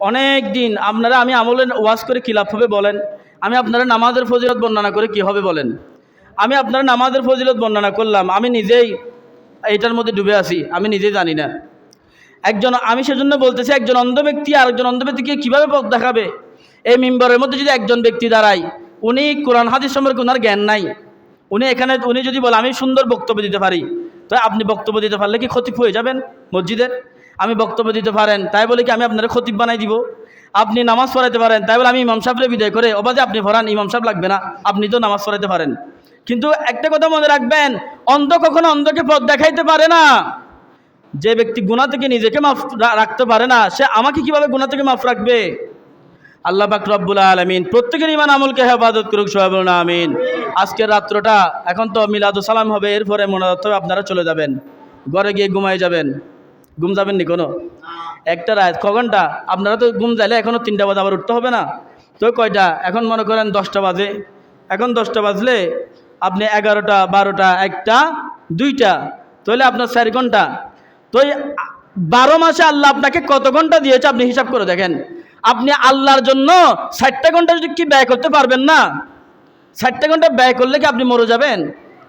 অনেক দিন আপনারা আমি আমলে ওয়াজ করে কী হবে বলেন, আমি আপনারা নামাজের ফজিলত বর্ণনা করে কী হবে বলেন? আমি আপনারা নামাজের ফজিলত বর্ণনা করলাম, আমি নিজেই এটার মধ্যে ডুবে আছি, আমি নিজেই জানি না। একজন, আমি সেজন্য বলতেছি, একজন অন্ধ ব্যক্তি আরেকজন অন্ধ ব্যক্তিকে কীভাবে পথ দেখাবে? এই মেম্বারের মধ্যে যদি একজন ব্যক্তি দাঁড়ায়, উনি কোরআন, হাদিস সম্পর্কে ওনার জ্ঞান নাই। উনি এখানে, উনি যদি বলে, আমি সুন্দর বক্তব্য দিতে পারি, তো আপনি বক্তব্য দিতে পারলে কি ক্ষতি হয়ে যাবেন মসজিদের? আমি বক্তব্য দিতে পারেন, তাই বলে কি আমি আপনারা খতিব বানাই দিব? আপনি নামাজ পড়াইতে পারেন, তাই বলে আমি ইমাম সাহেবরে বিদায় করে অবাধে আপনি পড়ান ইমাম সাহেব লাগবে না, আপনি তো নামাজ পড়াইতে পারেন। কিন্তু একটা কথা মনে রাখবেন, অন্ধ কখনো অন্ধকে পথ দেখাইতে পারে না। যে ব্যক্তি গুণা থেকে নিজেকে মাফ রাখতে পারে না, সে আমাকে কীভাবে গুণা থেকে মাফ রাখবে? আল্লাহ পাক রব্বুল আলমিন প্রত্যেকের ইমান আমলকে হেফাজত করুক, সবাই বলুন আমিন। আজকের রাত্রটা এখন তো মিলাদু সালাম হবে, এরপরে মনে রাখতে হবে, আপনারা চলে যাবেন। ঘরে গিয়ে ঘুমাই যাবেন। ঘুম যাবেন নি কোনো? একটা রাত, ক ঘণ্টা? আপনারা তো ঘুম যাইলে এখনও তিনটা বাজে, আবার উঠতে হবে না। তো কয়টা? এখন মনে করেন দশটা বাজে। এখন দশটা বাজলে আপনি এগারোটা, বারোটা, একটা, দুইটা, তাহলে আপনার চার ঘণ্টা। তো বারো মাসে আল্লাহ আপনাকে কত ঘণ্টা দিয়েছে আপনি হিসাব করে দেখেন। আপনি আল্লাহর জন্য ষাটটা ঘণ্টা যদি কি ব্যয় করতে পারবেন না? ষাটটা ঘণ্টা ব্যয় করলে কি আপনি মরে যাবেন?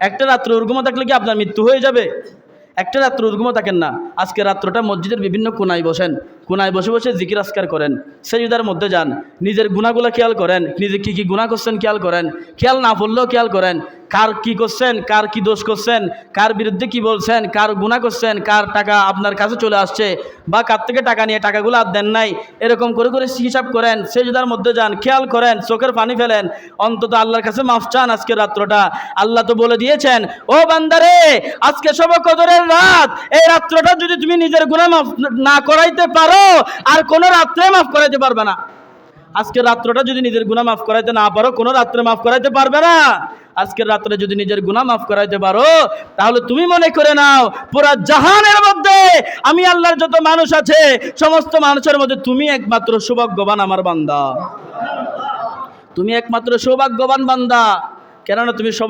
একটা রাত্র উর্গুমা থাকলে কি আপনার মৃত্যু হয়ে যাবে? একটা রাত্র উর্গুমা থাকেন না। আজকে রাত্রটা মসজিদের বিভিন্ন কোনায় বসেন। কোনায় বসে বসে জিকির আস্কার করেন। সেজুদার মধ্যে যান। নিজের গুণাগুলো খেয়াল করেন। নিজে কী কী গুণা করছেন খেয়াল করেন। খেয়াল না পড়লেও খেয়াল করেন। কার কি করছেন, কার কি দোষ করছেন, কার বিরুদ্ধে কি বলছেন, কার গুণা করছেন, কার টাকা আপনার কাছে চলে আসছে বা কার থেকে টাকা নিয়ে টাকাগুলো আর দেন নাই, এরকম করে করে হিসাব করেন, সেজদার মধ্যে যান, খেয়াল করেন, চোখের পানি ফেলেন, অন্তত আল্লাহর কাছে মাফ চান আজকে রাত্রটা। আল্লাহ তো বলে দিয়েছেন, ও বান্দারে, আজকে সব কদরের রাত, এই রাত্রটা যদি তুমি নিজের গুণা মাফ না করাইতে পারো, আর কোনো রাত্রে মাফ করাইতে পারবে না। আজকের রাত্রটা যদি নিজের গুণা মাফ করাইতে না পারো, কোনো রাত্রে মাফ করাইতে পারবে না। আজকের রাত্রে যদি নিজের গুণা মাফ করাইতে পারো, তাহলে তুমি মনে করে নাও, পুরা জাহানের মধ্যে আমি আল্লাহর যত মানুষ আছে, সমস্ত মানুষের মধ্যে তুমি একমাত্র সৌভাগ্যবান আমার বান্দা। তুমি একমাত্র সৌভাগ্যবান বান্দা। কেননা তুমি সব